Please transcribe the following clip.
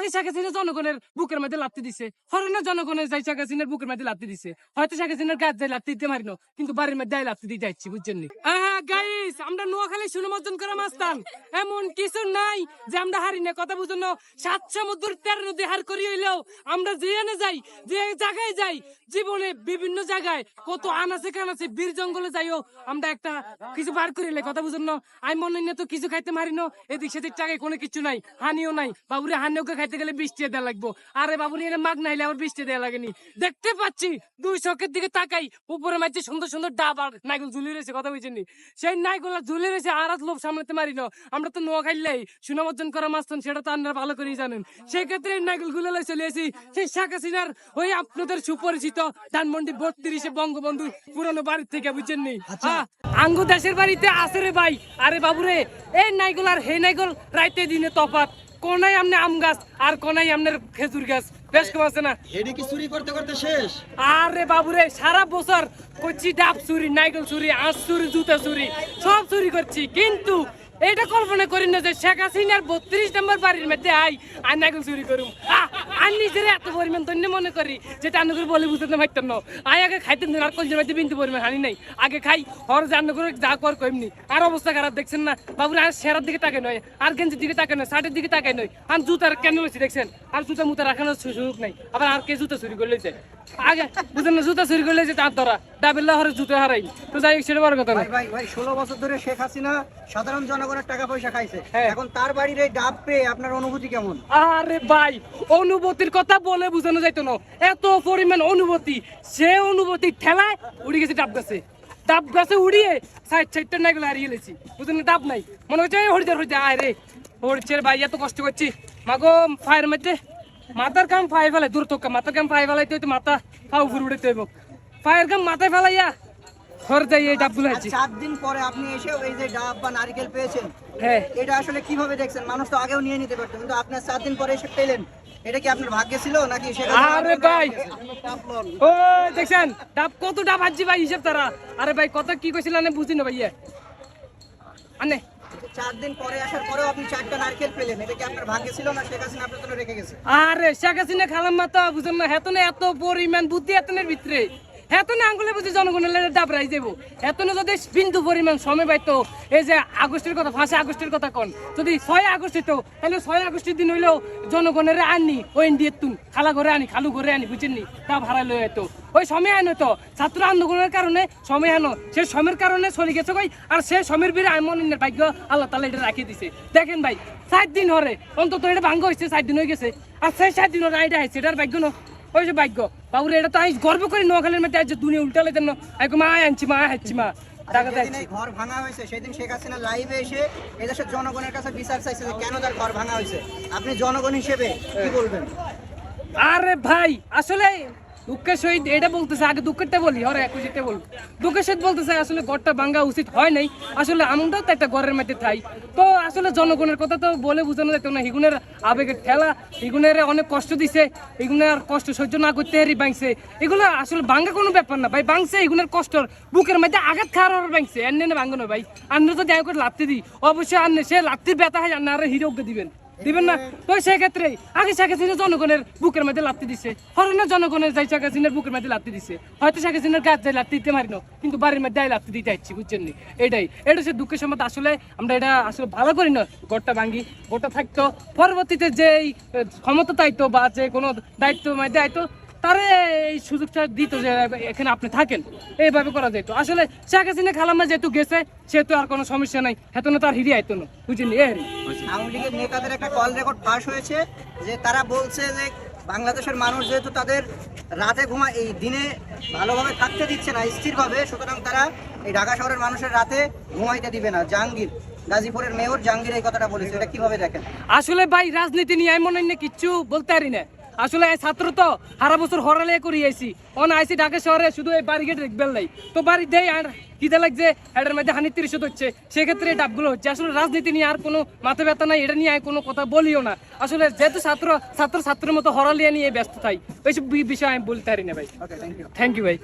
আগে শেখ হাসিনা জনগণের বুকের মধ্যে লাত্তি দিছে। হরেনা জনগণের যাই শেখ হাসিনার বুকের মধ্যে লাত্তি দিছে। হয়তো শেখ হাসিনার গাছ যাই লাত্তি দিতে পারিনো, কিন্তু বাড়ির মধ্যে লাত্তি দিতে যাচ্ছি, বুঝছেন নি? গাইস আমরা নোয়াখালী সুনমর্জন করা মাস্তান এমন কিছু নাই যে আমরা হারি না কথা বুঝুন সাত সমুদ্র তেরো নদী হার করি হইলেও আমরা যেখানে যাই, যে জায়গায় যাই, জীবনে বিভিন্ন জায়গায় কত আনাচে কানাচে বীর জঙ্গলে যাইও, আমরা একটা কিছু বার করিলে কথা বুঝুন আমি মনে হয় তো কিছু খাইতে মারি না। এদিক সেদিক টাকায় কোনো কিছু নাই, হানিও নাই। বাবুরে হানিওকে খাইতে গেলে বৃষ্টি দেওয়া লাগবো। আরে বাবুরে এনে মাগ নাইলে আবার বৃষ্টি দেওয়া লাগেনি। দেখতে পাচ্ছি দুই চোখের দিকে তাকাই, উপরে মাঝে সুন্দর সুন্দর ডাব আর নাইগুল ঝুলি রয়েছে, কথা বুঝছেন সেই নাইগুলা ঝুলি রয়েছে আর আর লোভ সামলাতে না। আমরা তো নোয়া খাইলেই সুনাম অর্জন করা মাস্তান সেটা তো আপনারা ভালো করেই জানেন। সেই ক্ষেত্রে এই নাইগুলগুলো চলে সেই শেখ হাসিনার ওই আপনাদের সুপরিচিত ধানমন্ডি বত্রিশে বঙ্গবন্ধু পুরানো বাড়ির থেকে বুঝছেন নি? হ্যাঁ, আঙ্গু দেশের বাড়িতে আছে রে ভাই। আরে বাবুরে এই নাইগুলার হে নাইগুল রাইতে দিনে তফাত কোনাই আমনে আম গাছ আর কোনাই আমনের খেজুর গাছ। বেশ কম আছে না? কি চুরি করতে করতে শেষ? আরে বাবুরে সারা বছর করছি ডাব চুরি নাইকেল চুরি আঁশ চুরি জুতা চুরি সব চুরি করছি। কিন্তু এটা কল্পনা করি না যে শেখ হাসিনার বত্রিশ নম্বর বাড়ির মধ্যে আই আর নাইকেল চুরি করুম। আর নিজের এত পরিমাণ তন্য মনে করি যেটা আন্নগুর বলে বুঝতে পারতাম না। আয় আগে খাইতে আর কলজের মধ্যে বিন্দু পরিমাণ হানি নাই। আগে খাই, হর যে আন্নগুর যা কর কইমনি আর অবস্থা খারাপ, দেখছেন না? বাবুর আর সেরার দিকে তাকাই নয় আর গেঞ্জির দিকে তাকাই নয় শার্টের দিকে তাকাই নয় আর জুতার কেন লইছি, দেখছেন? আর জুতা মুতা রাখানোর সুযোগ নাই। আবার আর কে জুতা চুরি করে লইছে আগে, বুঝেন না, জুতা চুরি করলে যে তার ধরা ডাবেল্লা হরে জুতা হারাই। তো যাই সেটা বড় কথা না। ভাই ভাই ভাই ষোলো বছর ধরে শেখ হাসিনা সাধারণ জনগণের টাকা পয়সা খাইছে। হ্যাঁ। এখন তার বাড়ির এই ডাব পেয়ে আপনার অনুভূতি কেমন? আরে ভাই অনুভূতির কথা বলে বোঝানো যাইতো না। এত পরিমাণ অনুভূতি সে অনুভূতি ঠেলায় উড়ে গেছে ডাব গাছে। ডাব গাছে উড়িয়ে সাইড সাইডটা নাই গেলে হারিয়ে লেছি বুঝলেন ডাব নাই। মনে হচ্ছে হরিদার হরিদা আয় রে। ভাই এত কষ্ট করছি। মাগো ফায়ার মধ্যে মাথার কাম ফাই ফেলে দূর তো মাথার কাম ফাই ফেলাইতে হইতো মাথা ফাউ উপরে উড়ে তৈব ফায়ার কাম মাথায় ফেলাইয়া ঘর যাই এই ডাবগুলো আর আছি চার দিন পরে আপনি এসেও এই যে ডাব বা নারকেল পেয়েছেন হ্যাঁ। এটা আসলে কীভাবে দেখছেন? মানুষ তো আগেও নিয়ে নিতে পারতো কিন্তু আপনার চার দিন পরে এসে পেলেন এটা কি আপনার ভাগ্যে ছিল নাকি আরে ভাই! ও দেখছেন ডাব কত ডাব হাজি ভাই হিসেব তারা। আরে ভাই কত কি কইছিল না বুঝি না ভাইয়া। আনে। চার দিন পরে আসার পরেও আপনি চারটা নারকেল পেলেন এটা কি আপনার ভাগ্যে ছিল না শেখ হাসিনা আপনার জন্য রেখে গেছে? আরে শেখ হাসিনা খালাম মাতা বুঝেন না হেতনে এত পরিমাণ বুদ্ধি এতনের ভিতরে। হেতনে আঙ্গুলে বুঝি জনগণের লেগে ডাব রাই যাব হেতনে যদি বিন্দু পরিমাণ সময় পাইতো, এই যে আগস্টের কথা, ফাঁসে আগস্টের কথা কন, যদি ছয় আগস্ট হইতো, তাহলে ছয় আগস্টের দিন হইলেও জনগণের আনি, ওই ইন্ডিয়ার তুন, খালা ঘরে আনি, খালু ঘরে আনি বুঝেননি তা ভাড়া লই হইতো ওই সময় আনো তো, ছাত্র আন্দোলনের কারণে সময় আনো। সে সময়ের কারণে চলে গেছে কই, আর সে সময়ের বীরে এমন ভাগ্য আল্লাহ তালা এটা রাখিয়ে দিছে। দেখেন ভাই সাত দিন হরে, অন্তত এটা ভাঙ্গ হয়েছে সাত দিন হয়ে গেছে। আর সেই সাত দিন হরে এটা হয়েছে এটার ভাগ্য ন। ওই যে ভাগ্য বাবুরে এটা তো আমি গর্ব করি নোয়াখালীর মধ্যে আজ দুনিয়া উল্টা লেতেন না আইকো মা আনছি মা হাঁচছি মা। ঘর ভাঙা হয়েছে সেদিন শেখ হাসিনা লাইভে এসে এদেশের জনগণের কাছে বিচার চাইছে যে কেন তার ঘর ভাঙা হয়েছে। আপনি জনগণ হিসেবে কি বলবেন? আরে ভাই আসলে দুঃখের সহিত এটা বলতেছে, আগে দুঃখেরটা বলি দুঃখের সহিত বলতেছে, আসলে ভাঙ্গা উচিত হয় নাই। আসলে আমরাও তো একটা থাই। তো আসলে জনগণের কথা তো বলে বোঝানো যেত না হিগুনের আবেগের ঠেলা, হিগুনের অনেক কষ্ট দিছে, হিগুনের কষ্ট সহ্য না করতে হারি এগুলো আসলে ভাঙ্গা কোনো ব্যাপার না, ভাই। ভাঙছে এগুনের কষ্টর বুকের মধ্যে আঘাত খাওয়ার ভাঙছে। এনে ভাঙানো ভাই। আন্না যদি আমি করে দিই, অবশ্যই আন্নে সে লাত্তির ব্যথা হয় আন্না আর হিরোকে দিবেন। দিবেন না? তো সেক্ষেত্রে আগে শেখ হাসিনা জনগণের বুকের মধ্যে লাত্তি দিছে। হরিণা জনগণের যাই শেখ হাসিনার বুকের মধ্যে লাত্তি দিছে। হয়তো শেখ হাসিনার গাছ যাই লাত্তি দিতে পারিনো, কিন্তু বাড়ির মধ্যে আই লাত্তি দিতে আসছি বুঝছেন নি। এটাই। এটা সে দুঃখের সময় আসলে আমরা এটা আসলে ভালো করি না গোটটা ভাঙ্গি গোটা থাকতো। পরবর্তীতে যে এই ক্ষমতা দায়িত্ব বা যে কোনো দায়িত্ব মধ্যে আইতো তারে এই সুযোগটা দিত যে এখানে আপনি থাকেন। এইভাবে করা যেত। আসলে শেখ হাসিনা খালাম্মা যেহেতু গেছে সেহেতু আর কোনো সমস্যা নাই। হেতু না তার হিরি আইতো না। বুঝলি এ রে। আওয়ামী লীগের নেতাদের একটা কল রেকর্ড ফাঁস হয়েছে যে তারা বলছে যে বাংলাদেশের মানুষ যেহেতু তাদের রাতে ঘুমা এই দিনে ভালোভাবে থাকতে দিচ্ছে না স্থিরভাবে সুতরাং তারা এই ঢাকা শহরের মানুষের রাতে ঘুমাইতে দিবে না। জাহাঙ্গীর গাজীপুরের মেয়র জাহাঙ্গীর এই কথাটা বলেছে। এটা কীভাবে দেখেন? আসলে ভাই রাজনীতি নিয়ে এমন অন্য কিচ্ছু বলতে পারি না। আসলে এই ছাত্র তো সারা বছর হরালে করে আইসি অন আইসি ঢাকা শহরে শুধু এই বাড়ি গেট দেখবেন নাই। তো বাড়ি দেয় আর কিদা লাগছে এটার মধ্যে হানি তিরিশ হচ্ছে। সেক্ষেত্রে এই ডাবগুলো হচ্ছে। আসলে রাজনীতি নিয়ে আর কোনো মাথা ব্যথা নাই এটা নিয়ে আর কোনো কথা বলিও না। আসলে যেহেতু ছাত্র ছাত্র ছাত্রের মতো হরালিয়া নিয়ে ব্যস্ত থাই ওইসব বিষয়ে আমি বলতে পারি না ভাই। থ্যাংক ইউ ভাই।